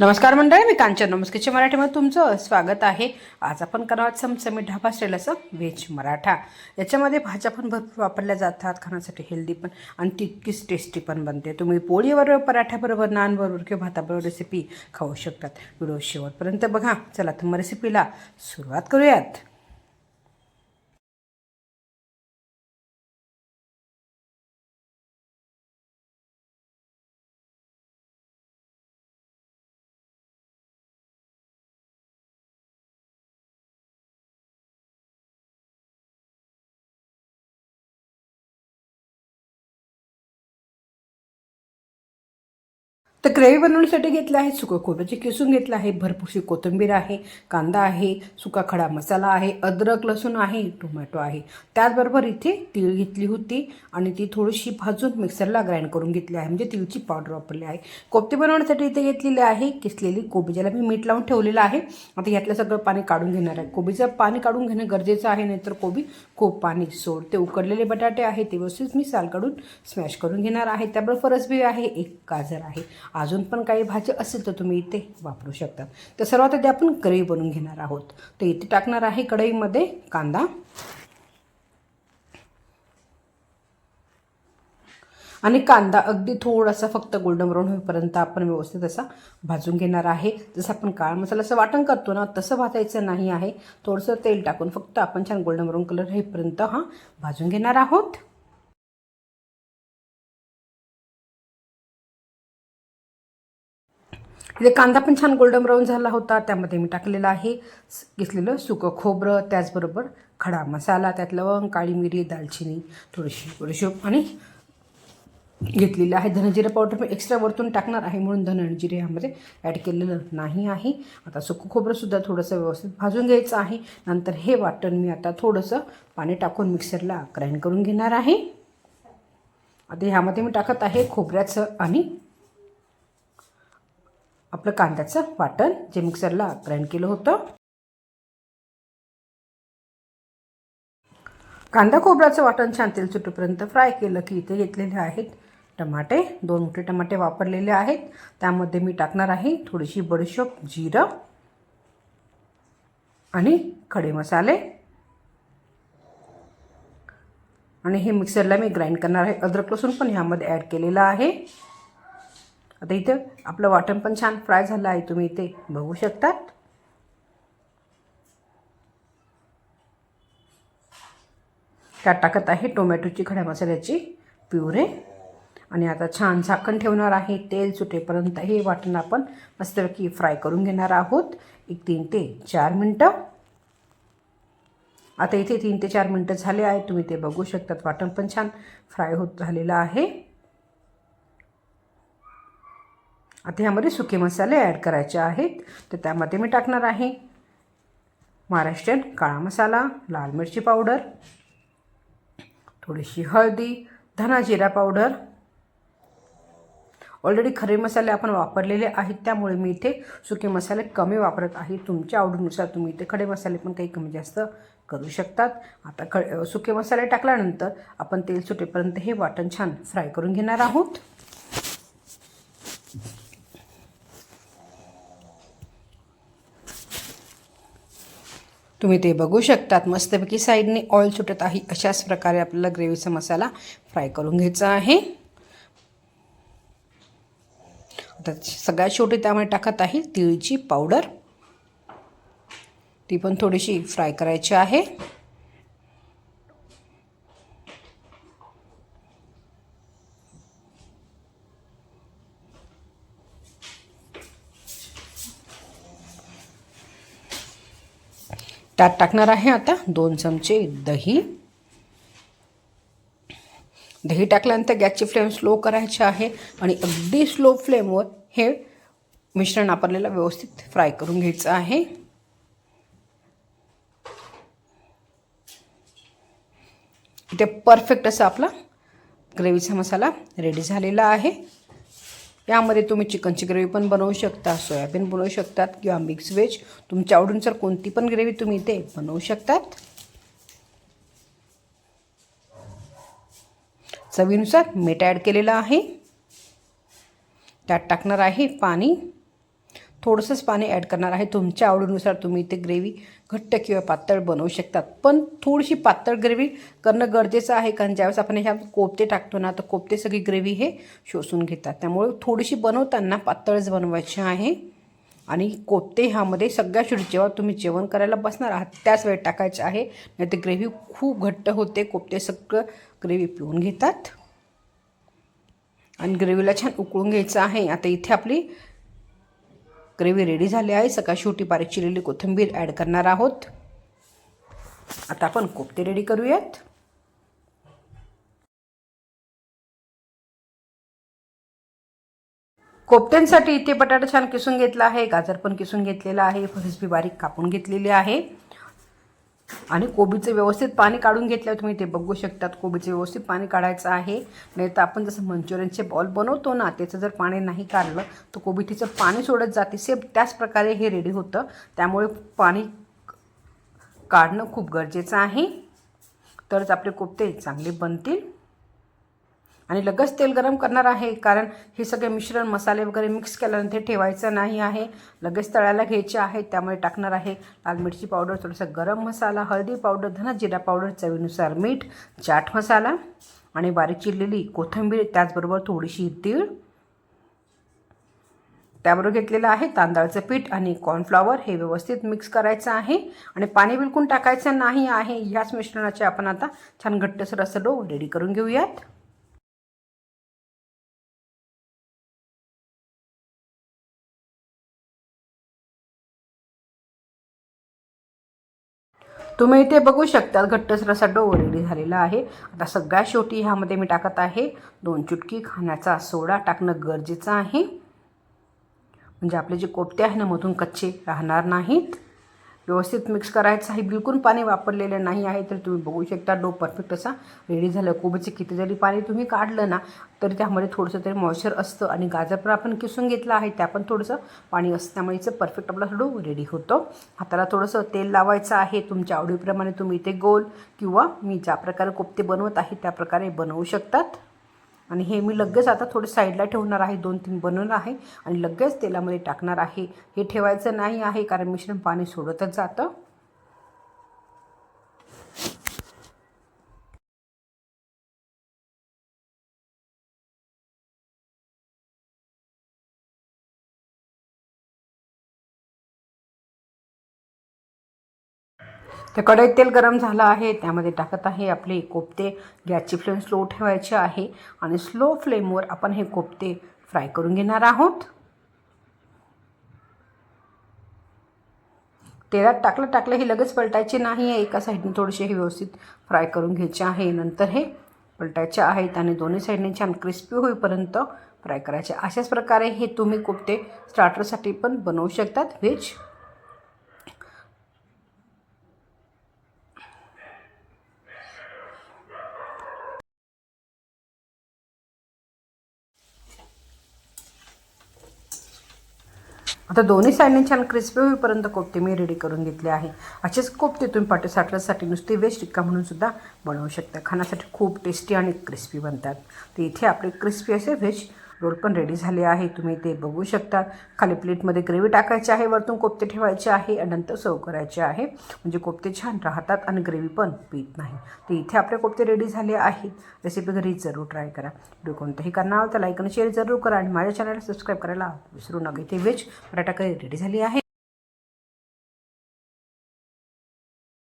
नमस्कार मंडळी मी कांचन. नमस्कारच्या मराठीमध्ये तुमचं स्वागत आहे. आज आपण करणार चमचमी ढाबा स्टाईल असं व्हेज मराठा. याच्यामध्ये भाज्या पण भरपूर वापरल्या जातात खाण्यासाठी हेल्दी पण आणि तितकीच टेस्टी पण बनते. तुम्ही पोळीबरोबर पराठ्याबरोबर नानबरोबर किंवा भाताबरोबर रेसिपी खाऊ शकतात. व्हिडिओ शेवटपर्यंत बघा. चला तर मग रेसिपीला सुरुवात करूयात. तर ग्रेव्ही बनवण्यासाठी घेतलं आहे सुकं खोबऱ्याचे किसून घेतलं आहे भरपूरशी कोथिंबीर आहे कांदा आहे सुका खडा मसाला आहे अद्रक लसूण आहे टोमॅटो आहे. त्याचबरोबर इथे तीळ घेतली होती आणि ती थोडीशी भाजून मिक्सरला ग्राइंड करून घेतली आहे. म्हणजे तिळची पावडर वापरली आहे. कोफ्ते बनवण्यासाठी इथे घेतलेली आहे किसलेली कोबी ज्याला मी मीठ लावून ठेवलेलं आहे. आता यातलं सगळं पाणी काढून घेणार आहे. कोबीचं पाणी काढून घेणं गरजेचं आहे नाहीतर कोबी खूप पाणी सोडते उकडलेले बटाटे आहे ते व्यवस्थित मी साल काढून स्मॅश करून घेणार आहे. त्याबरोबर फरसबी आहे एक गाजर आहे. अजून पण काही भाजी असेल तर तुम्ही इथे वापरू शकता. तर सर्वात आधी आपण कढई बनवून घेणार आहोत. तर इथे टाकणार आहे कढईमध्ये कांदा. आणि कांदा अगदी थोडासा फक्त गोल्डन ब्राऊन होईपर्यंत आपण व्यवस्थित असा भाजून घेणार आहे. जसं आपण काळा मसाल्याचं वाटण करतो ना तसं भाजायचं नाही आहे. थोडंसं तेल टाकून फक्त आपण छान गोल्डन ब्राऊन कलर होईपर्यंत हा भाजून घेणार आहोत. इथे कांदा पण छान गोल्डन ब्राऊन झाला होता त्यामध्ये मी टाकलेलं आहे. घेतलेलं सुकं खोबरं त्याचबरोबर खडा मसाला त्यात लवंग काळी मिरी दालचिनी थोडीशी बडीशोप आणि घेतलेलं आहे. धनजिरा पावडर पण एक्स्ट्रा वरतून टाकणार आहे म्हणून धनजिरे ह्यामध्ये ॲड केलेलं नाही आहे. आता सुकं खोबरंसुद्धा थोडंसं व्यवस्थित भाजून घ्यायचं आहे. नंतर हे वाटण मी आता थोडंसं पाणी टाकून मिक्सरला ग्राइंड करून घेणार आहे. आता ह्यामध्ये मी टाकत आहे खोबऱ्याचं आणि आपलं कांद्याचं वाटण जे मिक्सरला ग्राइंड केलं होतं. कांदा खोबऱ्याचं वाटण छान तेल सुटेपर्यंत फ्राय केलं की इथे घेतलेले आहेत टमाटे. दोन मोठे टमाटे वापरलेले आहेत. त्यामध्ये मी टाकणार आहे थोडीशी बडीशोप जिरं आणि खडे मसाले. आणि हे मिक्सरला मी ग्राइंड करणार आहे. अद्रक लसूण पण ह्यामध्ये ॲड केलेलं आहे. आता इथं आपलं वाटण पण छान फ्राय झालं आहे तुम्ही इथे बघू शकतात. त्यात टाकत आहे टोमॅटोची खड्या मसाल्याची प्युरे. आणि आता छान झाकण ठेवणार आहे तेल सुटेपर्यंत हे वाटण आपण मस्तपैकी फ्राय करून घेणार आहोत. एक तीन ते चार मिनटं. आता इथे तीन ते चार मिनटं झाले आहे तुम्ही ते बघू शकतात. वाटण पण छान फ्राय होत झालेलं आहे. आता ह्यामध्ये सुके मसाले ॲड करायचे आहेत. तर त्यामध्ये मी टाकणार आहे महाराष्ट्रीयन काळा मसाला लाल मिरची पावडर थोडीशी हळदी धना जिरा पावडर ऑलरेडी खरे मसाले आपण वापरलेले आहेत त्यामुळे मी इथे सुके मसाले कमी वापरत आहे. तुमच्या आवडीनुसार तुम्ही इथे खडे मसाले पण काही कमी जास्त करू शकतात. आता ख सुके मसाले टाकल्यानंतर आपण तेल सुटेपर्यंत हे वाटण छान फ्राय करून घेणार आहोत. तुम्ही ते बघू शकतात. मस्तपैकी साईडने ऑइल सुटत आहे. अशाच प्रकारे आपल्याला ग्रेव्हीचा मसाला फ्राय करून घ्यायचा आहे. आता सगळ्यात शेवटी त्यामध्ये टाकत आहे तिळची पावडर ती पण थोडीशी फ्राय करायची आहे. त्यात टाकणार आहे आता दोन चमचे दही. दही टाकल्यानंतर गॅसची फ्लेम स्लो करायची आहे आणि अगदी स्लो फ्लेमवर हे मिश्रण आपल्याला व्यवस्थित फ्राय करून घ्यायचं आहे. इथे परफेक्ट असं आपला ग्रेव्हीचा मसाला रेडी झालेला आहे. यामध्ये तुम्ही चिकनची ग्रेव्ही पण बनवू शकता सोयाबीन बनवू शकतात किंवा मिक्स व्हेज. तुमच्या आवडीनुसार कोणती पण ग्रेव्ही तुम्ही इथे बनवू शकतात. चवीनुसार मीठ ॲड केलेलं आहे. त्यात टाकणार आहे पाणी. थोडंसंच पाणी ॲड करणार आहे. तुमच्या आवडीनुसार तुम्ही इथे ग्रेव्ही घट्ट किंवा पातळ बनवू शकतात. पण थोडीशी पातळ ग्रेव्ही करणं गरजेचं आहे. कारण ज्यावेळेस आपण ह्या कोफ्ते टाकतो ना तर कोपते सगळी ग्रेव्ही हे शोषून घेतात. त्यामुळे थोडीशी बनवताना पातळच बनवायची आहे. आणि कोफ्ते ह्यामध्ये सगळ्या शेवटी जेव्हा तुम्ही जेवण करायला बसणार आहात त्याच वेळेत टाकायचे आहे. नाही ते ग्रेव्ही खूप घट्ट होते. कोपते सगळं ग्रेव्ही पिऊन घेतात. आणि ग्रेव्हीला छान उकळून घ्यायचं आहे. आता इथे आपली ग्रेव्ही रेडी झाली आहे. सकाळ शेवटी बारीक चिरलेली कोथिंबीर ॲड करणार आहोत. आता आपण कोफ्ते रेडी करूयात. कोफ्त्यांसाठी इथे बटाटा छान किसून घेतला आहे. गाजर पण किसून घेतलेला आहे. फरसबी बारीक कापून घेतलेली आहे. आणि कोबीचं व्यवस्थित पाणी काढून घेतलं तुम्ही ते बघू शकतात. कोबीचं व्यवस्थित पाणी काढायचं आहे. नाही तर आपण जसं मंचुरियनचे बॉल बनवतो ना त्याचं जर पाणी नाही काढलं तर कोबी तिचं पाणी सोडत जाते. सेम त्याच प्रकारे हे रेडी होतं. त्यामुळे पाणी काढणं खूप गरजेचं आहे. तरच आपले कोफ्ते चांगले बनतील. आणि लगेच तेल गरम करणार आहे कारण हे सगळे मिश्रण मसाले वगैरे मिक्स केल्यानंतर ठेवायचं नाही आहे. लगेच तळायला घ्यायचे आहे त्यामुळे टाकणार आहे लाल मिरची पावडर थोडंसं गरम मसाला हळदी पावडर धना जिरा पावडर चवीनुसार मीठ चाट मसाला आणि बारीक चिरलेली कोथिंबीर त्याचबरोबर थोडीशी तीळ. त्याबरोबर घेतलेलं आहे तांदळाचं पीठ आणि कॉर्नफ्लॉवर हे व्यवस्थित मिक्स करायचं आहे आणि पाणी बिलकुल टाकायचं नाही आहे. ह्याच मिश्रणाचे आपण आता छान घट्टसर असं डो रेडी करून घेऊयात. तुम्ही इथे बघू शकता घट्टसर असा डो रेडी झालेला आहे. आता सगळ्यात शेवटी ह्यामध्ये मी टाकत आहे दोन चुटकी खाण्याचा सोडा टाकणं गरजेचं आहे. म्हणजे आपले जे कोपते आहे ना मधून कच्चे राहणार नाहीत. व्यवस्थित मिक्स करायचं आहे. बिलकुल पाणी वापरलेलं नाही आहे तर तुम्ही बघू शकता डो परफेक्ट असा रेडी झालं. कोबीचे किती जरी पाणी तुम्ही काढलं ना तरी त्यामध्ये थोडंसं तरी मॉइश्चर असतं आणि गाजर पण आपण किसून घेतलं आहे त्या पण थोडंसं पाणी असतं त्यामुळे इथं परफेक्ट आपला डो रेडी होतो. हाताला थोडंसं तेल लावायचं आहे. तुमच्या आवडीप्रमाणे तुम्ही इथे गोल किंवा मी ज्या प्रकारे कोफ्ते बनवत आहे त्या प्रकारे बनवू शकतात. आणि हे मी लगेच आता थोडं साईडला ठेवणार आहे. दोन तीन बनवणार आहे आणि लगेच तेलामध्ये टाकणार आहे. हे ठेवायचं नाही आहे कारण मिश्रण पाणी सोडतच जातं. तर कढईत तेल गरम झालं आहे त्यामध्ये टाकत आहे आपले कोफ्ते. गॅसची फ्लेम स्लो ठेवायची आहे आणि स्लो फ्लेमवर आपण हे कोफ्ते फ्राय करून घेणार आहोत. तेलात टाकलं टाकलं हे लगेच पलटायचे नाही आहे. एका साईडने थोडेसे हे व्यवस्थित फ्राय करून घ्यायचे आहे. नंतर हे पलटायचे आहेत आणि दोन्ही साईडने छान क्रिस्पी होईपर्यंत फ्राय करायचे. अशाच प्रकारे हे तुम्ही कोफ्ते स्टार्टरसाठी पण बनवू शकतात. व्हेज आता दोन्ही साईडने छान क्रिस्पी होईपर्यंत कोफ्ते मी रेडी करून घेतले आहे. असेच कोफ्ते तुम्ही पाटे साठण्यासाठी नुसते वेज टिक्का म्हणून सुद्धा बनवू शकता. खाण्यासाठी खूप टेस्टी आणि क्रिस्पी बनतात. तर इथे आपले क्रिस्पी असे व्हेज रोल पण रेडी झाले आहे. तुम्ही ते बघू शकता. खाली प्लेटमध्ये ग्रेव्ही टाकायची आहे वरतून कोफ्ते ठेवायचे आहे आणि नंतर सर्व करायचे आहे. म्हणजे कोफ्ते छान राहतात आणि ग्रेव्ही पण पीत नाही. तर इथे आपले कोफ्ते रेडी झाले आहेत रेसिपी घरी जरूर ट्राय करा. व्हिडिओ कोणताही करणार तर लाईक आणि शेअर जरूर करा आणि माझ्या चॅनलला सबस्क्राईब करायला विसरू नका. इथे व्हेज बटाटा करी रेडी झाली आहे.